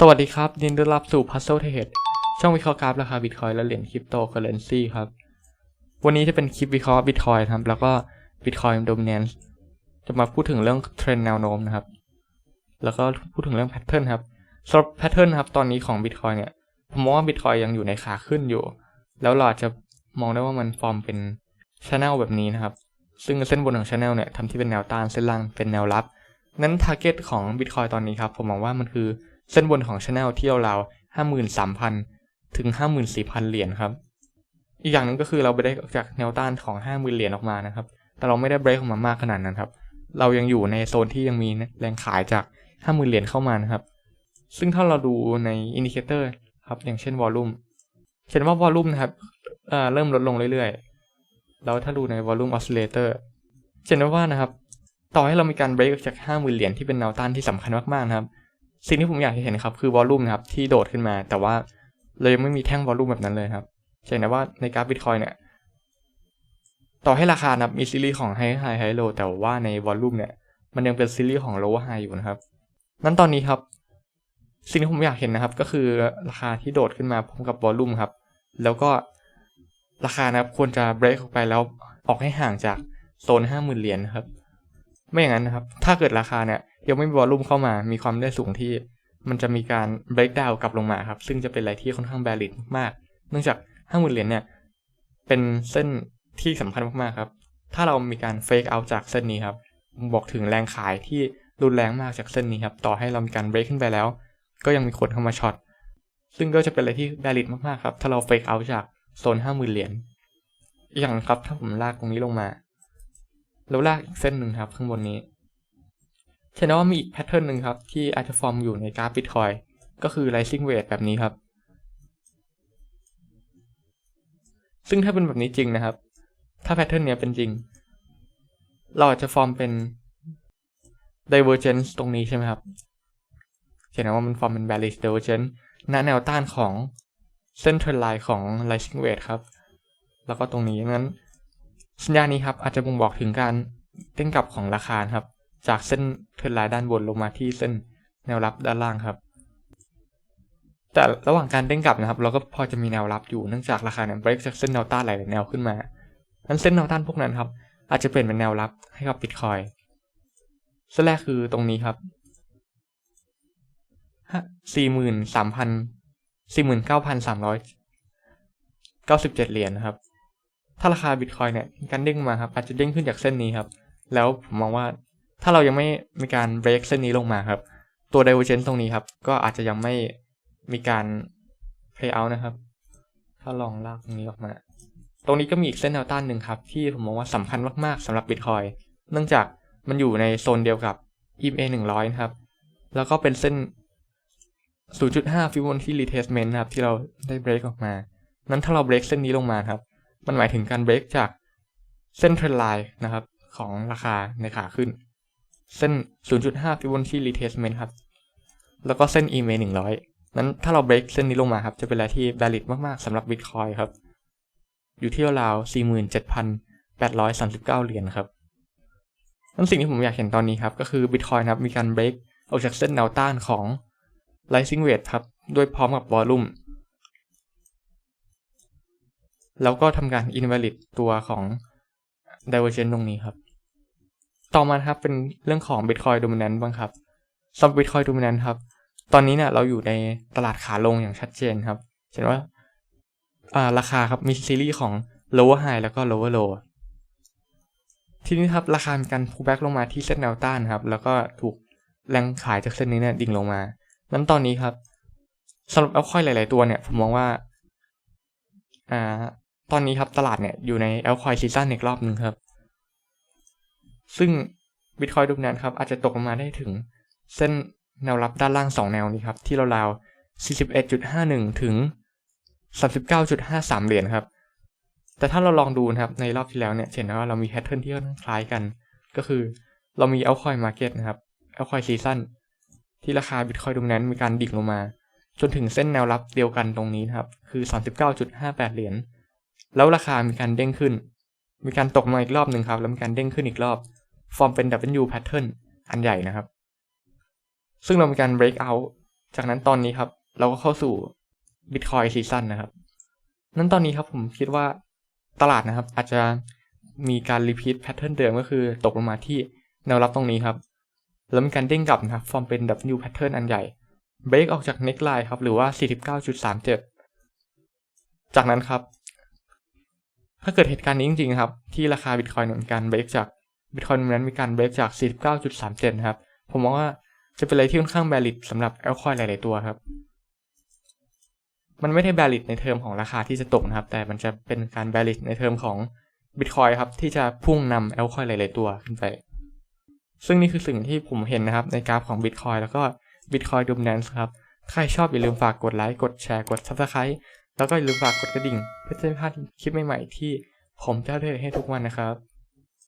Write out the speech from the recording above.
สวัสดีครับยินดีต้อนรับสู่ Puzzle Trade ช่องวิเคราะห์กราฟราคาบิตคอยและเหรียญคริปโตเคอเรนซีครับ วันนี้จะเป็นคลิปวิเคราะห์บิตคอยครับ แล้วก็บิตคอยโดมิเนนซ์จะมาพูดถึงเรื่องเทรนแนวโน้มนะครับ แล้วก็พูดถึงเรื่องแพทเทิร์นครับสำหรับแพทเทิร์นครับ ตอนนี้ของบิตคอยเนี่ย ผมมองว่าบิตคอยยังอยู่ในขาขึ้นอยู่ แล้วเราจจะมองได้ว่ามันฟอร์มเป็นชแนลแบบนี้นะครับ ซึ่งเส้นบนของชแนลเนี่ยทำที่เป็นแนวต้านเส้นล่างเป็นแนวรับ นั้นทาร์เก็ตของบิตคอยตอนนี้ครับผมมองว่ามันคือ เส้นบนของชแนลที่ราวๆห้าหมื่นสามพันถึงห้าหมื่นสี่พันเหรียญครับ อีกอย่างหนึ่งก็คือเราไปได้จากแนวต้านของห้าหมื่นเหรียญออกมานะครับ แต่เราไม่ได้เบรกออกมามากขนาดนั้นครับ เรายังอยู่ในโซนที่ยังมีแรงขายจากห้าหมื่นเหรียญเข้ามานะครับ ซึ่งถ้าเราดูในอินดิเคเตอร์ครับ อย่างเช่นวอลลุ่มเห็นว่าวอลลุ่มนะครับเเริ่มลดลงเรื่อยๆ แล้วถ้าดูในวอลลุ่มออสซิเลเตอร์เห็นว่านะครับ ต่อให้เรามีการเบรกจากห้าหมื่นเหรียญที่เป็นแนวต้านที่สำคัญมากๆนะครับ สิ่งที่ผมอยากเห็นครับคือวอลลุ่มนะครับที่โดดขึ้นมา แต่ว่าเรายังไม่มีแท่งวอลลุ่มแบบนั้นเลยครับเห็นได้ว่าในกราฟบิตคอยเนี่ยต่อให้ราคานะครับมีซีรีส์ของไฮไฮไฮโลแต่ว่าในวอลลุ่มเนี่ยมันยังเป็นซีรีส์ของโลว์ไฮอยู่นะครับนั้นตอนนี้ครับ สิ่งที่ผมอยากเห็นนะครับ ก็คือราคาที่โดดขึ้นมาพร้อมกับวอลลุ่มครับ แล้วก็ราคานะครับควรจะเบรกออกไปแล้วออกให้ห่างจากโซนห้าหมื่นเหรียญครับ ไม่อย่างนั้นนะครับ ถ้าเกิดราคาเนี่ย ยังไม่มีวอลลุ่มเข้ามา มีความได้สูงที่ มันจะมีการเบรกดาวกลับลงมาครับ ซึ่งจะเป็นอะไรที่ค่อนข้างแบริดมาก เนื่องจากห้าหมื่นเหรียญเนี่ย เป็นเส้นที่สำคัญมากๆครับ ถ้าเรามีการเฟกเอาจากเส้นนี้ครับบอกถึงแรงขายที่รุนแรงมากจากเส้นนี้ครับ ต่อให้เรามีการเบรกขึ้นไปแล้ว ก็ยังมีคนเข้ามาช็อต ซึ่งก็จะเป็นอะไรที่แบริดมากๆครับ ถ้าเราเฟกเอาจากโซนห้าหมื่นเหรียญ อย่างครับ ถ้าผมลากตรงนี้ลงมา แล้วลากอีกเส้นหนึ่งครับ ข้างบนนี้ เห็นได้ว่ามีอีกแพทเทิร์นหนึ่งครับ ที่อาจจะฟอร์มอยู่ในกราฟบิตคอยก็คือ rising wave แบบนี้ครับ ซึ่งถ้าเป็นแบบนี้จริงนะครับ ถ้าแพทเทิร์นเนี้ยเป็นจริง เราอาจจะฟอร์มเป็น divergence ตรงนี้ใช่ไหมครับเห็นไหมว่ามันฟอร์มเป็น bearish divergence ณแนวต้านของเส้นเทรนไลน์ของ rising wave ครับ แล้วก็ตรงนี้งั้น สัญญาณนี้ครับอาจจะบ่งบอกถึงการเต้นกลับของราคาครับ จากเส้นเทรนไลน์ด้านบนลงมาที่เส้นแนวรับด้านล่างครับ แต่ระหว่างการเด้งกลับนะครับ เราก็พอจะมีแนวรับอยู่เนื่องจากราคาเนี่ยเบรกจากเส้นแนวต้านหลายแนวขึ้นมานั้นเส้นแนวต้านพวกนั้นครับ อาจจะเปลี่ยนเป็นแนวรับให้กับบิตคอยเส้นแรกคือตรงนี้ครับสี่หมื่นสามพันสี่หมื่นเก้าพันสามร้อยเก้าสิบเจ็ดเหรียญนะครับ ถ้าราคาบิตคอยเนี่ยการเด้งมาครับอาจจะเด้งขึ้นจากเส้นนี้ครับ แล้วผมมองว่า ถ้าเรายังไม่มีการเบรกเส้นนี้ลงมาครับ ตัว divergence ตรงนี้ครับ ก็อาจจะยังไม่มีการ play out นะครับ ถ้าลองลากตรงนี้ออกมา ตรงนี้ก็มีอีกเส้นแนวต้านหนึ่งครับ ที่ผมมองว่าสำคัญมากๆสำหรับ Bitcoin เนื่องจากมันอยู่ในโซนเดียวกับ EMA 100 นะครับ แล้วก็เป็นเส้น 0.5 Fibonacci retracement นะครับ ที่เราได้เบรกออกมา นั้นถ้าเราเบรกเส้นนี้ลงมาครับ มันหมายถึงการเบรกจากเส้นเทรนไลน์นะครับ ของราคาในขาขึ้น เส้น 0.5 Fibonacci retracement ครับ แล้วก็เส้น EMA 100 นั้นถ้าเราเบรกเส้นนี้ลงมาครับ จะเป็นอะไรที่ valid มากๆสำหรับ Bitcoin ครับ อยู่ที่ราว47,839 เหรียญครับนั้นสิ่งที่ผมอยากเห็นตอนนี้ครับ ก็คือ Bitcoin ครับ มีการเบรกออกจากเส้นแนวต้านของ rising wave ครับ ด้วยพร้อมกับ volume แล้วก็ทำการ invalid ตัวของ divergence ตรงนี้ครับ ต่อมาครับเป็นเรื่องของ Bitcoin dominant บ้างครับสำหรับ Bitcoin dominant ครับ ตอนนี้เนี่ยเราอยู่ในตลาดขาลงอย่างชัดเจนครับเห็นว่าราคาครับมีซีรีส์ของ lower high แล้วก็ lower low ทีนี้ครับราคามีการ pull back ลงมาที่เส้นแนวต้านครับ แล้วก็ถูกแรงขายจากเส้นนี้เนี่ยดิ่งลงมานั้นตอนนี้ครับสำหรับเอาค่อยหลาย ๆ ตัวเนี่ยผมมองว่าอ่าตอนนี้ครับตลาดเนี่ยอยู่ในแอลคอยซีซั่นอีกรอบหนึ่งครับ ซึ่ง Bitcoin ดูนั้นครับอาจจะตกลงมาได้ถึงเส้นแนวรับด้านล่าง 2 แนวนี้ครับที่ราวๆ41.51 ถึง 39.53 เหรียญครับ แต่ถ้าเราลองดูนะครับในรอบที่แล้วเนี่ยเห็นว่าเรามีแพทเทิร์นที่ค่อนข้างคล้ายกัน ก็คือเรามี altcoin market นะครับ altcoin season ที่ราคา Bitcoin ดูนั้นมีการดิ่งลงมา จนถึงเส้นแนวรับเดียวกันตรงนี้นะครับ คือ 39.58 เหรียญแล้วราคามีการเด้งขึ้น มีการตกมาอีกรอบหนึ่งครับ แล้วมีการเด้งขึ้นอีกรอบ ฟอร์มเป็น W pattern อันใหญ่นะครับ ซึ่งเรามีการ break out จากนั้นตอนนี้ครับ เราก็เข้าสู่ Bitcoin ซีซั่นนะครับ นั้นตอนนี้ครับผมคิดว่าตลาดนะครับ อาจจะมีการรีพีทแพทเทิร์นเดิมก็คือตกลงมาที่แนวรับตรงนี้ครับ แล้วมีการเด้งกลับนะครับ ฟอร์มเป็น W pattern อันใหญ่เบรกออกจาก neckline ครับ หรือว่า 49.37 จากนั้นครับถ้าเกิดเหตุการณ์นี้จริงๆครับ ที่ราคา Bitcoin เหมือนกันเบรกจาก Bitcoin นั้นมีการเบรกจาก 49.37 นะครับ ผมมองว่าจะเป็นอะไรที่ค่อนข้างแบริดสำหรับ altcoin หลาย ๆ ตัวครับ มันไม่ได้แบริดในเทอมของราคาที่จะตกนะครับ แต่มันจะเป็นการแบริดในเทอมของ Bitcoin ครับที่จะพุ่งนำ altcoin หลาย ๆ ตัวขึ้นไป ซึ่งนี่คือสิ่งที่ผมเห็นนะครับในกราฟของ Bitcoin แล้วก็ Bitcoin Dominance ครับ ใครชอบอย่าลืมฝากกดไลค์กดแชร์กด Subscribe แล้วก็อย่าลืมฝากกดกระดิ่ง เพื่อจะไม่พลาดคลิปใหม่ ๆ ที่ผมจะอัปเดตให้ทุกวันนะครับ